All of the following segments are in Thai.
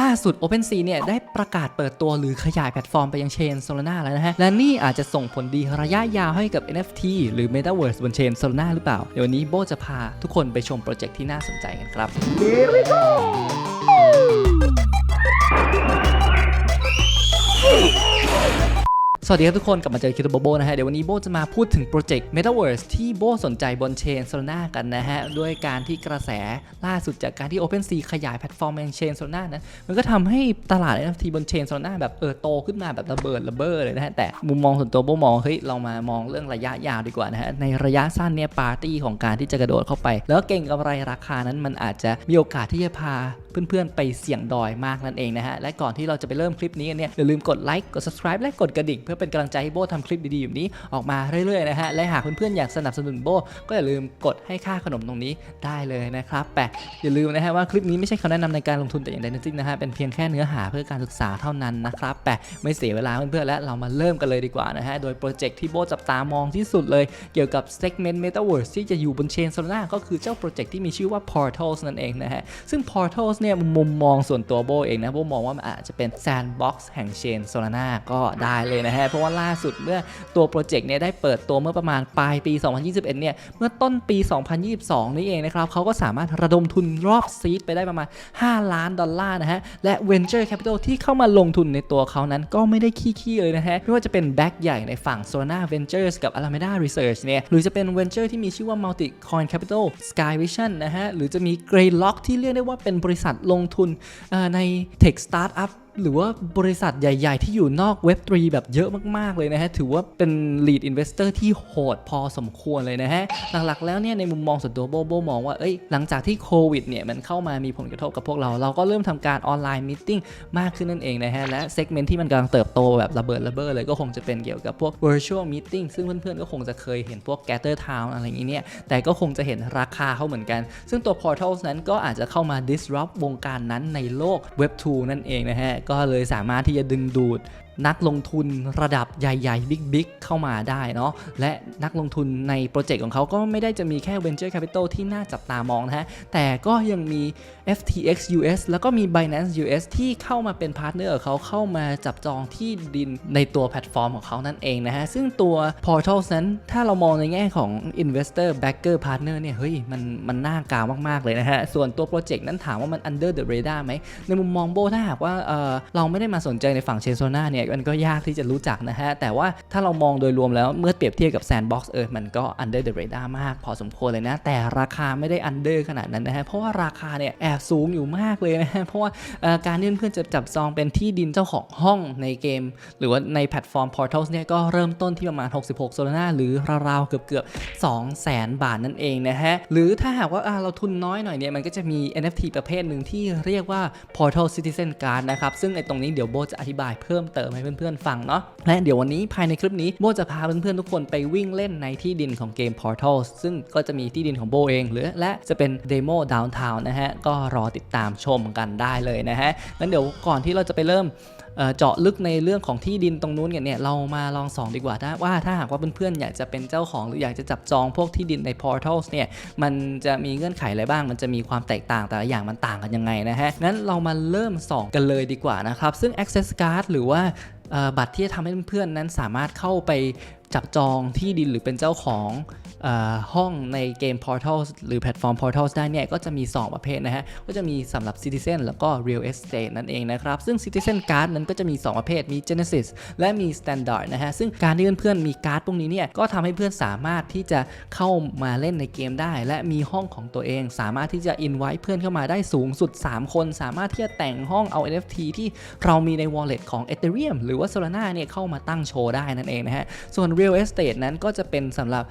ล่าสุด OpenSea เนี่ยได้ประกาศเปิดตัวหรือขยายแพลตฟอร์มไปยังเชน Solana แล้วนะฮะ และนี่อาจจะส่งผลดีระยะยาวให้กับ NFT หรือ Metaverse บนเชน Solana หรือเปล่า เดี๋ยววันนี้โบจะพาทุกคนไปชมโปรเจกต์ที่น่าสนใจกันครับ สวัสดีครับทุกคนกลับมาเจอคิวโบโบนะฮะ เดี๋ยววันนี้โบจะมาพูดถึงโปรเจกต์ Metaverse ที่โบสนใจบนเชน Solana กันนะฮะ ด้วยการที่กระแสล่าสุดจากการที่ OpenSea ขยายแพลตฟอร์มยังเชน Solana นั้น มันก็ทำให้ตลาด NFT บนเชน Solana แบบเออโตขึ้นมาแบบระเบิดระเบ้อเลยนะฮะ แต่มุมมองส่วนตัวโบมองเฮ้ยเรามามองเรื่องระยะยาวดีกว่านะฮะ ในระยะสั้นเนี่ยปาร์ตี้ของการที่จะกระโดดเข้าไป แล้วเก่งกำไรราคานั้นมันอาจจะมีโอกาสที่จะพาเพื่อนๆ ไปเสี่ยงดอยมากนั่นเองนะฮะ และก่อนที่เราจะไปเริ่มคลิปนี้กันเนี่ยอย่าลืมกดไลค์กด subscribe และกดกระดิ่งเพื่อเป็นกำลังใจให้โบทำคลิปดีๆแบบนี้ออกมาเรื่อยๆนะฮะและหากเพื่อนๆอยากสนับสนุนโบก็อย่าลืมกดให้ค่าขนมตรงนี้ได้เลยนะครับแต่อย่าลืมนะฮะว่าคลิปนี้ไม่ใช่คำแนะนำในการลงทุนแต่อย่างใดทั้งสิ้นนะฮะเป็นเพียงแค่เนื้อหาเพื่อการศึกษาเท่านั้นนะครับแต่ไม่เสียเวลาเพื่อนๆและเรามาเริ่มกันเลยดีกว่านะฮะโดยโปรเจกต์ที่โบจับตามองที่สุดเลยเกี่ยวกับ segment metaverse ที่จะอยู่บนเชน Solana ก็คือเจ้าโปรเจกต์ที่มีชื่อว่า Portals นั่นเองนะฮะซึ่ง Portals เนี่ยมุมมองส่วนตัวโบเองนะโบมองว่ามันอาจจะเป็น Sandbox แห่งเชน Solana ก็ได้เลยนะฮะ เพราะว่าล่าสุดเมื่อตัวโปรเจกต์เนี่ยได้เปิดตัวเมื่อประมาณปลายปี 2021 เนี่ย เมื่อต้นปี 2022 นี่เองนะครับเขาก็สามารถระดมทุนรอบซีดไปได้ประมาณ 5 ล้านดอลลาร์นะฮะ และ Venture Capital ที่เข้ามาลงทุนในตัวเขานั้นก็ไม่ได้ขี้ๆเลยนะฮะ ไม่ว่าจะเป็นแบ็กใหญ่ในฝั่ง Solana Ventures กับ Alameda Research เนี่ย หรือจะเป็น Venture ที่มีชื่อว่า Multi Coin Capital Sky Vision นะฮะ หรือจะมี Greylock ที่เรียกได้ว่าเป็นบริษัทลงทุนเอ่อใน Tech Startup หรือว่าบริษัทใหญ่ ๆ ที่อยู่นอก Web3 แบบเยอะมาก ๆ เลยนะฮะ ถือว่าเป็น lead investor ที่โหดพอสมควรเลยนะฮะ หลัก ๆ แล้วเนี่ยในมุมมองส่วนตัวโบโบมองว่า เอ้ย หลังจากที่โควิดเนี่ยมันเข้ามามีผลกระทบกับพวกเรา เราก็เริ่มทำการออนไลน์มิ팅มากขึ้นนั่นเองนะฮะ และเซกเมนต์ที่มันกำลังเติบโตแบบระเบิดระเบ้อเลยก็คงจะเป็นเกี่ยวกับพวก virtual meeting ซึ่งเพื่อนๆก็คงจะเคยเห็นพวก gather town อะไรอย่างนี้เนี่ยแต่ก็คงจะเห็นราคาเขาเหมือนกัน ซึ่งตัว portals นั้นก็อาจจะเข้ามา disrupt วงการนั้นในโลก web 2นั่นเองนะฮะก็เลยสามารถที่จะดึงดูด นักลงทุนระดับใหญ่ๆ บิ๊กๆ เข้ามาได้เนาะและนักลงทุนในโปรเจกต์ของเขาก็ไม่ได้จะมีแค่ Venture Capital ที่น่าจับตามองนะฮะ แต่ก็ยังมี FTX US แล้วก็มี Binance US ที่เข้ามาเป็นพาร์ทเนอร์เขาเข้ามาจับจองที่ดินในตัวแพลตฟอร์มของเขานั่นเองนะฮะ ซึ่งตัว Portals นั้นถ้าเรามองในแง่ของ Investor Backer Partner เนี่ยเฮ้ยมันมันน่ากาวมากๆเลยนะฮะ ส่วนตัวโปรเจกต์นั้นถามว่ามัน under the radar ไหมในมุมมองโบถ้าหากว่าเเราไม่ได้มาสนใจในฝั่งเชนโซนาเนี่ยมันก็ยากที่จะรู้จักนะฮะ แต่ว่าถ้าเรามองโดยรวมแล้วเมื่อเปรียบเทียบกับ Sandbox เออมันก็ under the radar มาก พอสมควรเลยนะ แต่ราคาไม่ได้ under ขนาดนั้นนะฮะ เพราะว่าราคาเนี่ยแอบสูงอยู่มากเลยนะฮะ เพราะว่าการที่เพื่อนๆจะจับจองเป็นที่ดินเจ้าของห้องในเกม หรือว่าในแพลตฟอร์ม Portals เนี่ยก็เริ่มต้นที่ประมาณ 66 โซลาร่าหรือราวๆเกือบๆ2แสนบาทนั่นเองนะฮะ หรือถ้าหากว่าเราทุนน้อยหน่อยเนี่ยมันก็จะมี NFT ประเภทหนึ่งที่เรียกว่า Portal Citizen Card นะครับซึ่งไอ้ตรงนี้เดี๋ยวโบจะอธิบายเพิ่มเติมให้เพื่อนๆฟังเนาะและเดี๋ยววันนี้ภายในคลิปนี้โบจะพาเพื่อนๆทุกคนไปวิ่งเล่นในที่ดินของเกม Portal ซึ่งก็จะมีที่ดินของโบเองหรือและจะเป็นเดโม Downtown นะฮะก็รอติดตามชมกันได้เลยนะฮะงั้นเดี๋ยวก่อนที่เราจะไปเริ่มเจาะลึกในเรื่องของที่ดินตรงนู้นกันเนี่ยเรามาลองส่องดีกว่าถ้าว่าถ้าหากว่าเพื่อนๆอยากจะเป็นเจ้าของหรืออยากจะจับจองพวกที่ดินใน portals เนี่ยมันจะมีเงื่อนไขอะไรบ้าง มันจะมีความแตกต่างแต่ละอย่างมันต่างกันยังไงนะฮะงั้นเรามาเริ่มส่องกันเลยดีกว่านะครับ ซึ่ง access card หรือว่า บัตรที่จะทำให้เพื่อนๆนั้นสามารถเข้าไปจับจองที่ดินหรือเป็นเจ้าของ ห้องในเกม Portals หรือแพลตฟอร์ม Portals ได้เนี่ย ก็จะมี 2 ประเภทนะฮะ ก็จะมีสำหรับ Citizen แล้วก็ Real Estate นั่นเองนะครับ ซึ่ง Citizen Card นั้นก็จะมี 2 ประเภท มี Genesis และมี Standard นะฮะ ซึ่งการที่เพื่อนๆมีการ์ดพวกนี้เนี่ย ก็ทำให้เพื่อนสามารถที่จะเข้ามาเล่นในเกมได้ และมีห้องของตัวเอง สามารถที่จะ invite เพื่อนเข้ามาได้สูงสุด 3 คน สามารถที่จะแต่งห้องเอา NFT ที่เรามีใน wallet ของ Ethereum หรือว่า Solana เนี่ยเข้ามาตั้งโชว์ได้นั่นเองนะฮะ ส่วน Real Estate นั้นก็จะเป็นสำหรับ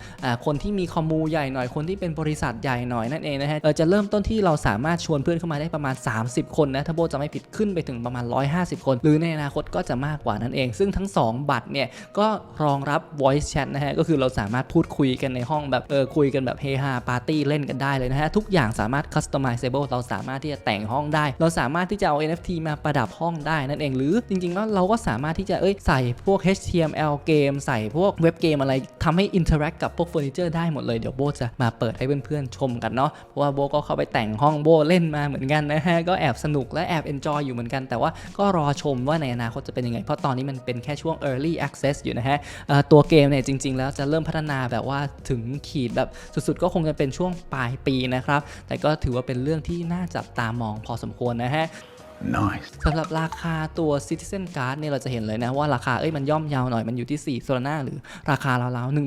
คนที่มีคอมมูใหญ่หน่อยคนที่เป็นบริษัทใหญ่หน่อยนั่นเองนะฮะเออจะเริ่มต้นที่เราสามารถชวนเพื่อนเข้ามาได้ประมาณ 30 คนนะถ้าโบจะไม่ผิดขึ้นไปถึงประมาณ 150 คน หรือในอนาคตก็จะมากกว่านั่นเอง ซึ่งทั้ง 2 บัตรเนี่ยก็รองรับ voice chat นะฮะก็คือเราสามารถพูดคุยกันในห้องแบบเออคุยกันแบบเฮฮาปาร์ตี้เล่นกันได้เลยนะฮะทุกอย่างสามารถ customizable เราสามารถที่จะแต่งห้องได้ เราสามารถที่จะเอา NFT มาประดับห้องได้นั่นเองหรือจริงๆแล้วเราก็สามารถที่จะเอ้ยใส่พวก HTML เกมใส่พวกเว็บเกมอะไรทำให้อินเทอร์แอคกับพวกเฟอร์นิเจอร์ได้หมดเลยเดี๋ยวโบจะมาเปิดให้เพื่อนๆชมกันเนาะเพราะว่าโบก็เข้าไปแต่งห้องโบเล่นมาเหมือนกันนะฮะก็แอบสนุกและแอบเอนจอยอยู่เหมือนกัน แต่ว่าก็รอชมว่าในอนาคตจะเป็นยังไง เพราะตอนนี้มันเป็นแค่ช่วง early access อยู่นะฮะตัวเกมเนี่ยจริง ๆ แล้วจะเริ่มพัฒนาแบบว่าถึงขีดแบบสุดๆ ก็คงจะเป็นช่วงปลายปีนะครับแต่ก็ถือว่าเป็นเรื่องที่น่าจับตามองพอสมควรนะฮะ Nice. สำหรับราคาตัว Citizen Card เนี่ยเราจะเห็นเลยนะว่าราคาเอ้ยมันย่อมเยาวหน่อยมันอยู่ที่4โซลาร่าหรือราคาราวๆ 12,000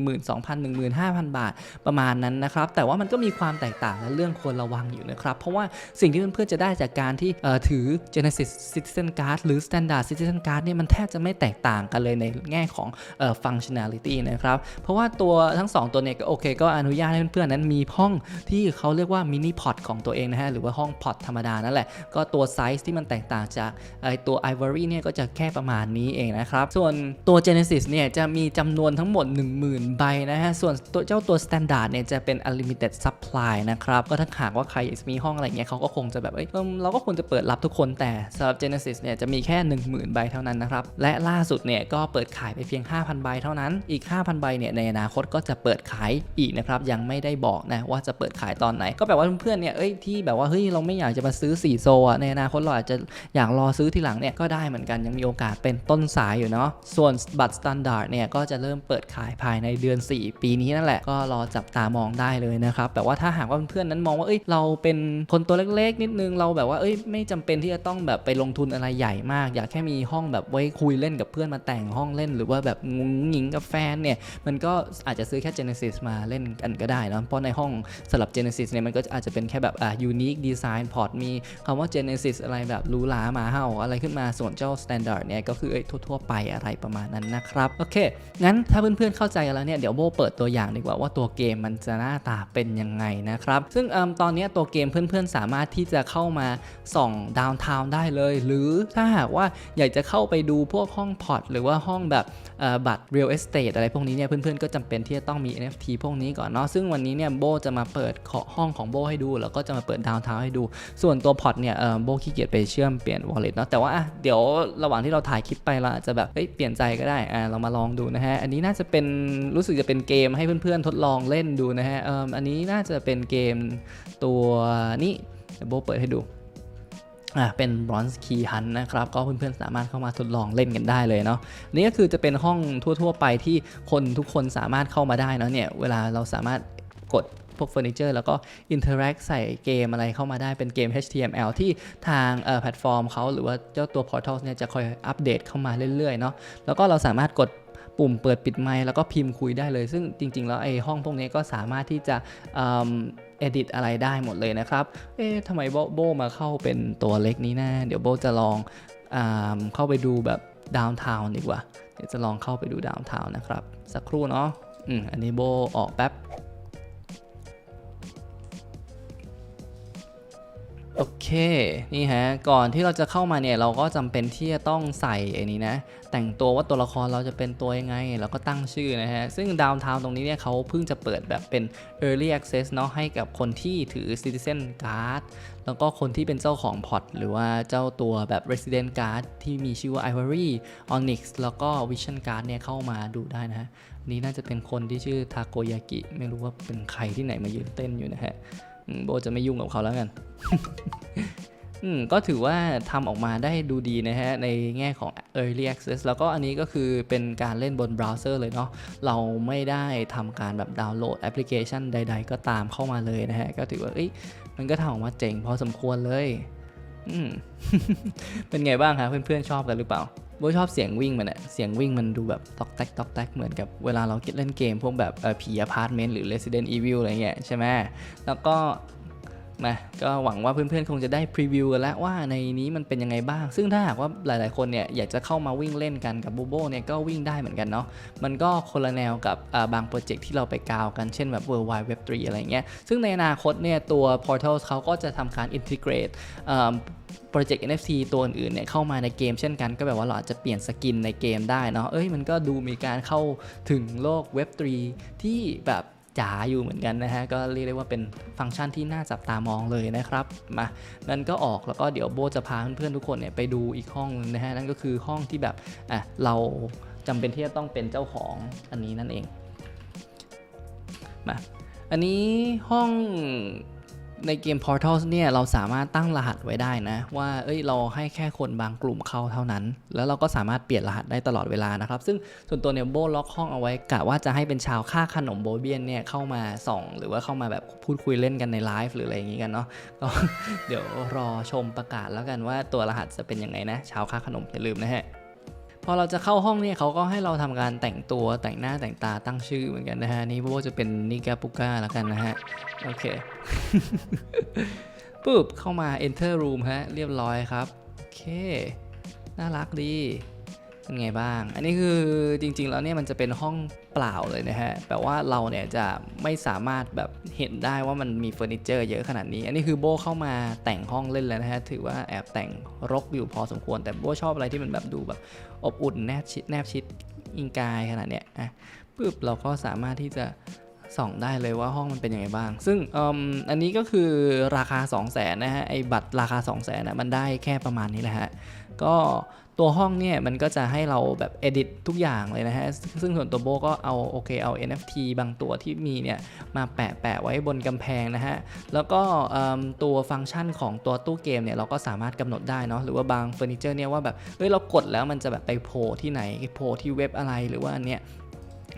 15,000 บาทประมาณนั้นนะครับ แต่ว่ามันก็มีความแตกต่างและเรื่องควรระวังอยู่นะครับ เพราะว่าสิ่งที่เพื่อนๆจะได้จากการที่ถือ Genesis Citizen Card หรือ Standard Citizen Card เนี่ยมันแทบจะไม่แตกต่างกันเลยในแง่ของออ functionality นะครับ เพราะว่าตัวทั้ง 2 ตัวเนี่ยก็โอเค ก็อนุญาตให้เพื่อนๆนั้นมีห้องที่เขาเรียกว่ามินิพอตของตัวเองนะฮะหรือว่าห้องพอตธรรมดานั่นแหละก็ตัวไซส์ที่มันแตกต่างจากไอตัว Ivory เนี่ยก็จะแค่ประมาณนี้เองนะครับ ส่วนตัว Genesis เนี่ยจะมีจำนวนทั้งหมด 10,000 ใบนะฮะ ส่วนตัวเจ้าตัว Standard เนี่ยจะเป็น Unlimited Supply นะครับ ก็ถ้าหากว่าใครมีห้องอะไรเงี้ยเขาก็คงจะแบบเอ้ยเออเราก็ควรจะเปิดรับทุกคนแต่สำหรับ Genesis เนี่ยจะมีแค่ 10,000 ใบเท่านั้นนะครับ และล่าสุดเนี่ยก็เปิดขายไปเพียง 5,000 ใบเท่านั้น อีก 5,000 ใบเนี่ยในอนาคตก็จะเปิดขายอีกนะครับยังไม่ได้บอกนะว่าจะเปิดขายตอนไหน ก็แปลว่าเพื่อนๆเนี่ยเอ้ยที่แบบว่าเฮ้ยเราไม่อยากจะมาซื้อ4โซอะในอนาคตเราอาจจะอยากรอซื้อทีหลังเนี่ยก็ได้เหมือนกันยังมีโอกาสเป็นต้นสายอยู่เนาะส่วนบัตรสแตนดาร์ดเนี่ยก็จะเริ่มเปิดขายภายในเดือน 4 ปีนี้นั่นแหละก็รอจับตามองได้เลยนะครับแต่ว่าถ้าหากว่าเพื่อนนั้นมองว่าเอ้ยเราเป็นคนตัวเล็กๆ นิดนึงเราแบบว่าเอ้ยไม่จำเป็นที่จะต้องแบบไปลงทุนอะไรใหญ่มาก อยากแค่มีห้องแบบไว้คุยเล่นกับเพื่อนมาแต่งห้องเล่น หรือว่าแบบงุ้งหญิงกับแฟนเนี่ยมันก็อาจจะซื้อแค่ Genesis มาเล่นกันก็ได้นะเพราะในห้องสำหรับ Genesis เนี่ยมันก็อาจจะเป็นแค่แบบอ่า unique design port มีคำว่า Genesis อะไรแบบหรูหราหมาเห่าอะไรขึ้นมาส่วนเจ้า Standard เนี่ยก็คือเอ้ยทั่วๆไปอะไรประมาณนั้นนะครับโอเคงั้นถ้าเพื่อนๆเข้าใจกันแล้วเนี่ยเดี๋ยวโบเปิดตัวอย่างดีกว่าว่าตัวเกมมันจะหน้าตาเป็นยังไงนะครับซึ่งอตอนนี้ตัวเกมเพื่อนๆสามารถที่จะเข้ามาส่องดาวน์ทาวน์ได้เลย หรือถ้าหากว่าอยากจะเข้าไปดูพวกห้องพอร์ตหรือว่าห้องแบบบัตร real estate อะไรพวกนี้เนี่ยเพื่อนๆก็จำเป็นที่จะต้องมี NFT พวกนี้ก่อนเนาะซึ่งวันนี้เนี่ยโบจะมาเปิดขอห้องของโบให้ดู แล้วก็จะมาเปิดดาวน์ทาวน์ให้ดู ส่วนตัวพอร์ตเนี่ยโบขี้เกียจไปเชื่อมเปลี่ยน wallet เนาะแต่ว่าอะเดี๋ยวระหว่างที่เราถ่ายคลิปไปเราอาจจะแบบเฮ้ยเปลี่ยนใจก็ได้อ่าเรามาลองดูนะฮะอันนี้น่าจะเป็นรู้สึกจะเป็นเกมให้เพื่อนๆทดลองเล่นดูนะฮะเอออันนี้น่าจะเป็นเกมตัวนี้เดี๋ยวโบเปิดให้ดูอ่าเป็น Bronze Key Hunt นะครับ ก็เพื่อนๆสามารถเข้ามาทดลองเล่นกันได้เลยเนาะอันนี่ก็คือจะเป็นห้องทั่วๆ ไปที่คนทุกคนสามารถเข้ามาได้เนาะเนี่ยเวลาเราสามารถกด พวกเฟอร์นิเจอร์แล้วก็อินเทอร์แอคใส่เกมอะไรเข้ามาได้เป็นเกม HTML ที่ทางแพลตฟอร์มเขาหรือว่าเจ้าตัว Portal เนี่ยจะคอยอัปเดตเข้ามาเรื่อยๆเนาะแล้วก็เราสามารถกดปุ่มเปิดปิดไมค์แล้วก็พิมพ์คุยได้เลย ซึ่งจริง ๆ แล้วไอ้ห้องพวกนี้ก็สามารถที่จะเอ่อ edit อะไรได้หมดเลยนะครับ เอ๊ะทำไมโบโบมาเข้าเป็นตัวเล็กนี้นะ เดี๋ยวโบจะลองอเข้าไปดูแบบดาวน์ทาวน์ดีกว่า เดี๋ยวจะลองเข้าไปดูดาวน์ทาวน์นะครับ สักครู่เนาะ อืม อันนี้โบออกแป๊บ โอเค นี่ฮะ ก่อนที่เราจะเข้ามาเนี่ย เราก็จำเป็นที่จะต้องใส่ไอ้นี้นะ แต่งตัวว่าตัวละครเราจะเป็นตัวยังไง แล้วก็ตั้งชื่อนะฮะ ซึ่งดาวน์ทาวน์ตรงนี้เนี่ยเขาเพิ่งจะเปิดแบบเป็น Early Access เนาะให้กับคนที่ถือ Citizen Card แล้วก็คนที่เป็นเจ้าของพอร์ตหรือว่าเจ้าตัวแบบ Resident Card ที่มีชื่อว่า Ivory Onyx แล้วก็ Vision Card เนี่ยเข้ามาดูได้นะฮะนี่น่าจะเป็นคนที่ชื่อทาโกยากิ ไม่รู้ว่าเป็นใครที่ไหนมายืนเต้นอยู่นะฮะโบจะไม่ยุ่งกับเขาแล้วกัน อืมก็ถือว่าทำออกมาได้ดูดีนะฮะ ในแง่ของ Early Access แล้วก็อันนี้ก็คือเป็นการเล่นบนเบราว์เซอร์เลยเนาะเราไม่ได้ทำการแบบดาวน์โหลดแอปพลิเคชันใดๆ ก็ตามเข้ามาเลยนะฮะ ก็ถือว่าเอ้ยมันก็ทำออกมาเจ๋งพอสมควรเลย อืม เป็นไงบ้างคะเพื่อนๆชอบกันหรือเปล่าโบชอบเสียงวิ่งมันอะเสียงวิ่งมันดูแบบตอกแตกตอกแตกเหมือนกับเวลาเราเล่นเกม พวกแบบเออผีอพาร์ตเมนต์หรือ Resident Evil อะไรเงี้ยใช่ไหมแล้วก็ นะก็หวังว่าเพื่อนๆ คงจะได้พรีวิวกันแล้วว่าในนี้มันเป็นยังไงบ้าง ซึ่งถ้าหากว่าหลายๆ คนเนี่ยอยากจะเข้ามาวิ่งเล่นกันกับบูโบเนี่ยก็วิ่งได้เหมือนกันเนาะมันก็คนละแนวกับบางโปรเจกต์ที่เราไปกาวกันเช่นแบบ World Wide Web 3 อะไรเงี้ยซึ่งในอนาคตเนี่ยตัว Portal เขาก็จะทำการ integrate โปรเจกต์ NFT ตัวอื่นๆเนี่ยเข้ามาในเกมเช่นกันก็แบบว่าเราอาจจะเปลี่ยนสกินในเกมได้เนาะเอ้ยมันก็ดูมีการเข้าถึงโลก Web 3ที่แบบ จ๋าอยู่เหมือนกันนะฮะ ก็เรียกได้ว่าเป็นฟังก์ชันที่น่าจับตามองเลยนะครับ มางั้นก็ออกแล้วก็เดี๋ยวโบจะพาเพื่อนๆทุกคนเนี่ยไปดูอีกห้องนึงนะฮะ นั่นก็คือห้องที่แบบอะเราจจำเป็นที่จะต้องเป็นเจ้าของอันนี้นั่นเอง มา อันนี้ห้อง ในเกม Portals เนี่ยเราสามารถตั้งรหัสไว้ได้นะ ว่าเอ้ยเราให้แค่คนบางกลุ่มเข้าเท่านั้น แล้วเราก็สามารถเปลี่ยนรหัสได้ตลอดเวลานะครับ ซึ่งส่วนตัวเนี่ยโบล็อกห้องเอาไว้กะว่าจะให้เป็นชาวค่าขนมโบเบียนเนี่ยเข้ามาส่องหรือว่าเข้ามาแบบพูดคุยเล่นกันในไลฟ์หรืออะไรอย่างงี้กันเนาะก็เดี๋ยวรอชมประกาศแล้วกันว่าตัวรหัสจะเป็นยังไงนะชาวค่าขนมอย่าลืมนะฮะ อเราจะเข้าห้องเนี่ยเขาก็ให้เราทำการแต่งตัวแต่งหน้าแต่งตาตั้งชื่อเหมือนกันนะฮะนี่พวกจะเป็นนิกาปุก้าแล้วกันนะฮะโอเคปุ๊บเข้ามา enter room ฮะเรียบร้อยครับโอเค น่ารักดีเป็นไงบ้าง อันนี้คือจริง ๆ แล้วเนี่ยมันจะเป็นห้อง เปล่าเลยนะฮะแปลว่าเราเนี่ยจะไม่สามารถแบบเห็นได้ว่ามันมีเฟอร์นิเจอร์เยอะขนาดนี้ อันนี้คือโบเข้ามาแต่งห้องเล่นแล้วนะฮะถือว่าแอบแต่งรกอยู่พอสมควร แต่โบชอบอะไรที่มันแบบดูแบบอบอุ่นแนบชิดแนบชิดอิงกายขนาดเนี้ยอะปุ๊บเราก็สามารถที่จะส่องได้เลยว่าห้องมันเป็นยังไงบ้าง ซึ่งออันนี้ก็คือราคา 2 0 0แสนนะฮะ ไอ้บัตรราคา 2 0 0แสนนะมันได้แค่ประมาณนี้แหละฮะ ก็ ตัวห้องเนี่ยมันก็จะให้เราแบบ edit ทุกอย่างเลยนะฮะ ซึ่งส่วนตัวโบก็เอาโอเคเอา NFT บางตัวที่มีเนี่ยมาแปะแปะไว้บนกำแพงนะฮะ แล้วก็ตัวฟังก์ชันของตัวตู้เกมเนี่ยเราก็สามารถกำหนดได้เนาะ หรือว่าบางเฟอร์นิเจอร์เนี่ยว่าแบบ เฮ้ยเรากดแล้วมันจะแบบไปโผล่ที่ไหนโผล่ที่เว็บอะไรหรือว่าอันเนี้ย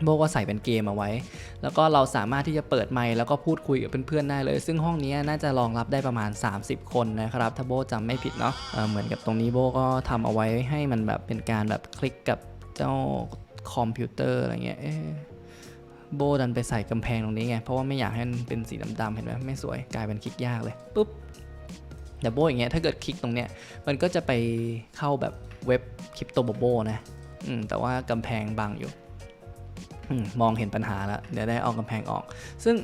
โบก็ใส่เป็นเกมเอาไว้ แล้วก็เราสามารถที่จะเปิดไมค์แล้วก็พูดคุยกับเพื่อนๆได้เลย ซึ่งห้องนี้น่าจะรองรับได้ประมาณ 30 คนนะครับ ถ้าโบจำไม่ผิดเนาะเเหมือนกับตรงนี้โบก็ทำเอาไว้ให้มันแบบเป็นการแบบคลิกกับเจ้าคอมพิวเตอร์อะไรเงี้ยเอ๊ะโบดันไปใส่กำแพงตรงนี้ไง เพราะว่าไม่อยากให้มันเป็นสีดำๆเห็นไหมไม่สวยกลายเป็นคลิกยากเลยปุ๊บแต่โบอย่างเงี้ยถ้าเกิดคลิกตรงเนี้ยมันก็จะไปเข้าแบบเว็บคริปโตโบโบนะอืมแต่ว่ากำแพงบังอยู่ มองเห็นปัญหาแล้วเดี๋ยวได้ออกกำแพงออก ซึ่ง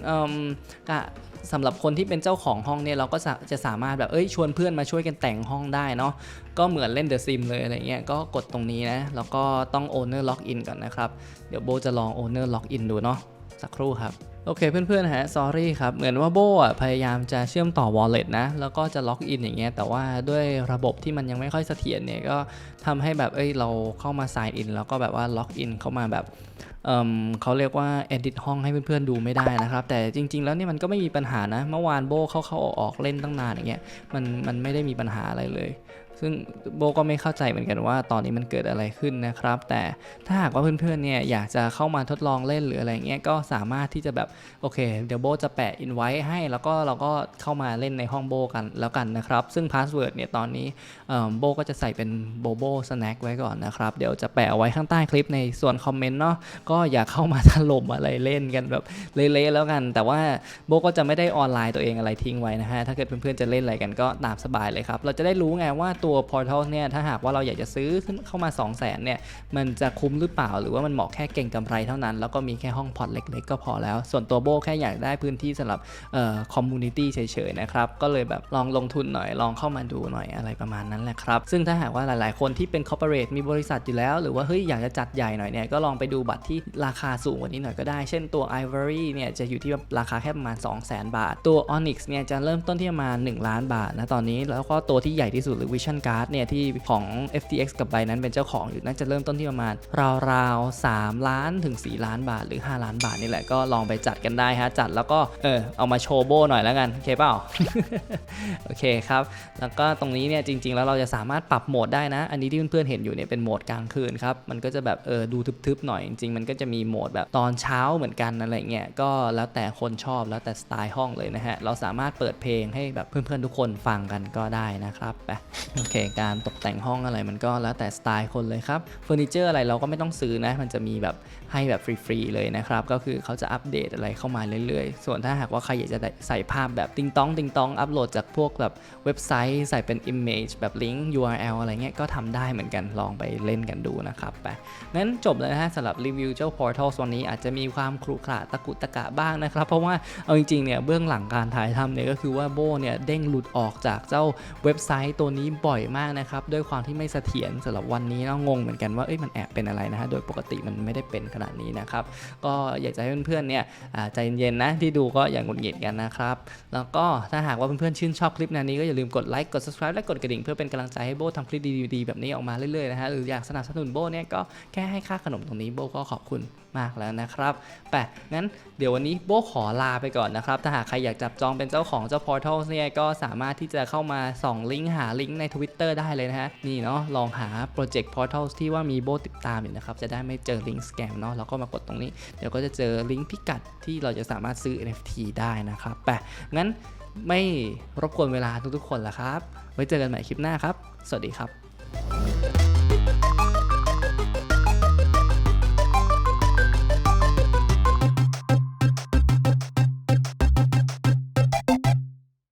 สำหรับคนที่เป็นเจ้าของห้องเนี่ยเราก็จะสามารถแบบเอ้ยชวนเพื่อนมาช่วยกันแต่งห้องได้เนาะก็เหมือนเล่นเดอะซิมเลยอะไรเงี้ยก็กดตรงนี้นะ แล้วก็ต้อง Owner Login ก่อนนะครับ เดี๋ยวโบจะลอง Owner Login ดูเนาะสักครู่ครับ โอเคเพื่อนๆฮะ sorry ครับ เหมือนว่าโบอะพยายามจะเชื่อมต่อ wallet นะ แล้วก็จะล็อกอินอย่างเงี้ย แต่ว่าด้วยระบบที่มันยังไม่ค่อยเสถียรเนี่ย ก็ทำให้แบบ เอ้ย เราเข้ามา sign in แล้วก็แบบว่าล็อกอินเข้ามาแบบเเขาเรียกว่า edit ห้องให้เพื่อนๆดูไม่ได้นะครับ แต่จริง ๆ แล้วเนี่ยมันก็ไม่มีปัญหานะ เมื่อวานโบเข้าเข้าออกๆเล่นตั้งนานอย่างเงี้ย มันมันไม่ได้มีปัญหาอะไรเลย ซึ่งโบก็ไม่เข้าใจเหมือนกันว่า ตอนนี้มันเกิดอะไรขึ้นนะครับ แต่ถ้าหากว่าเพื่อนๆเนี่ยอยากจะเข้ามาทดลองเล่นหรืออะไรเงี้ยก็สามารถที่จะแบบโอเค เดี๋ยวโบจะแปะอินไว้ให้แล้วก็เราก็เข้ามาเล่นในห้องโบกันแล้วกันนะครับ ซึ่งพาสเวิร์ดเนี่ยตอนนี้โบก็จะใส่เป็นโบโบสแน็คไว้ก่อนนะครับ เดี๋ยวจะแปะเอาไว้ข้างใต้คลิปในส่วนคอมเมนต์เนาะก็อย่าเข้ามาถล่มอะไรเล่นกันแบบเละๆแล้วกัน แต่ว่าโบก็จะไม่ได้ออนไลน์ตัวเองอะไรทิ้งไว้นะฮะถ้าเกิดเพื่อนๆจะเล่นอะไรกันก็ตามสบายเลยครับเราจะได้รู้ไงว่าตัวัว Portal เนี่ยถ้าหากว่าเราอยากจะซื้อขึ้นเข้ามา 2 0 0 0 0นเนี่ยมันจะคุ้มหรือเปล่า หรือว่ามันเหมาะแค่เก่งกำไรเท่านั้น แล้วก็มีแค่ห้องพอร์ตเล็กๆก็พอแล้ว ส่วนตัวโบแค่อยากได้พื้นที่สำหรับเอ่อคอมมูนิตี้เฉยๆนะครับก็เลยแบบลองลงทุนหน่อยลองเข้ามาดูหน่อยอะไรประมาณนั้นแหละครับซึ่งถ้าหากว่าหลายๆ คนที่เป็นคอร์ปอเรทมีบริษัทอยู่แล้ว หรือว่าเฮ้ยอยากจะจัดใหญ่หน่อยเนี่ยก็ลองไปดูบัตรที่ราคาสูงกว่านี้หน่อยก็ได้ เช่นตัว Ivory เนี่ยจะอยู่ที่ราคาแค่ประมาณ 2 0 0 0 0 0 บาท ตัว Onyx เนี่ยจะเริ่มต้นที่ประมาณ 1 ล้านบาทนะตอนนี้แล้วก็ตัวที่ใหญ่ที่สุดหรือ Vision Card เนี่ยที่ของ FTX กับ Binance เป็นเจ้าของอยู่น่าจะเริ่มต้นที่ประมาณ ราวๆ 3 ล้านถึง 4 ล้านบาทหรือ 5 ล้านบาทนี่แหละก็ลองไปจัดกันได้ฮะจัดแล้วก็เออเอามาโชว์โบหน่อยแล้วกันโอเคเปล่าโอเคครับ แล้วก็ตรงนี้เนี่ยจริง ๆ แล้วเราจะสามารถปรับโหมดได้นะ อันนี้ที่เพื่อนๆเห็นอยู่เนี่ยเป็นโหมดกลางคืนครับมันก็จะแบบเออดูทึบๆหน่อยจริงๆมันก็จะมีโหมดแบบตอนเช้าเหมือนกันอะไรเงี้ยก็แล้วแต่คนชอบแล้วแต่สไตล์ห้องเลยนะฮะเราสามารถเปิดเพลงให้แบบเพื่อนๆทุกคนฟังกันก็ได้นะครับไปโอเคการตกแต่งห้องอะไรมันก็แล้วแต่สไตล์คนเลยครับเฟอร์นิเจอร์อะไรเราก็ไม่ต้องซื้อนะ มันจะมีแบบให้แบบฟรีๆเลยนะครับ ก็คือเขาจะอัปเดตอะไรเข้ามาเรื่อยๆ ส่วนถ้าหากว่าใครอยากจะใส่ภาพแบบติงต้องติงต้องอัปโหลดจากพวกแบบเว็บไซต์ ใส่เป็น image แบบลิงก์ URL อะไรเงี้ยก็ทำได้เหมือนกันลองไปเล่นกันดูนะครับไปงั้นจบแล้วนะฮะสำหรับรีวิวเจ้า Portal วันนี้อาจจะมีความครุขระตะกุตะกะบ้างนะครับ เพราะว่าเอาจริงๆเนี่ยเบื้องหลังการถ่ายทำเนี่ยก็คือว่าโบเนี่ยเด้งหลุดออกจากเจ้าเว็บไซต์ตัวนี้บ่อยอยมากนะครับ ด้วยความที่ไม่เสถียรสำหรับวันนี้เนาะงงเหมือนกันว่าเอ้ยมันแอบเป็นอะไรนะฮะโดยปกติมันไม่ได้เป็นขนาดนี้นะครับ ก็อยากจะให้เพื่อนๆเนี่ยใจเย็นๆนะที่ดูก็อย่างหงุดหงิดกันนะครับ แล้วก็ถ้าหากว่าเพื่อนๆชื่นชอบคลิปแนวนี้ก็อย่าลืมกดไลค์กด subscribe และกดกระดิ่งเพื่อเป็นกำลังใจให้โบทำคลิปดีๆแบบนี้ออกมาเรื่อยๆนะฮะหรืออยากสนับสนุนโบเนี่ยก็แค่ให้ค่าขนมตรงนี้โบก็ขอบคุณมากแล้วนะครับไปะงั้นเดี๋ยววันนี้โบขอลาไปก่อนนะครับ ถ้าหากใครอยากจับจองเป็นเจ้าของเจ้า Portal เนี่ยก็สามารถที่จะเข้ามาส่องลิงก์หาลิงก์ใน Twitter ได้เลยนะฮะ นี่เนาะลองหา Project Portal ที่ว่ามีโบติดตามอยู่นะครับ จะได้ไม่เจอลิงก์สแกมเนาะแล้วก็มากดตรงนี้ เดี๋ยวก็จะเจอลิงก์พิกัดที่เราจะสามารถซื้อ NFT ได้นะครับไปะงั้นไม่รบกวนเวลาทุกๆคนละครับ ไว้เจอกันใหม่คลิปหน้าครับ สวัสดีครับ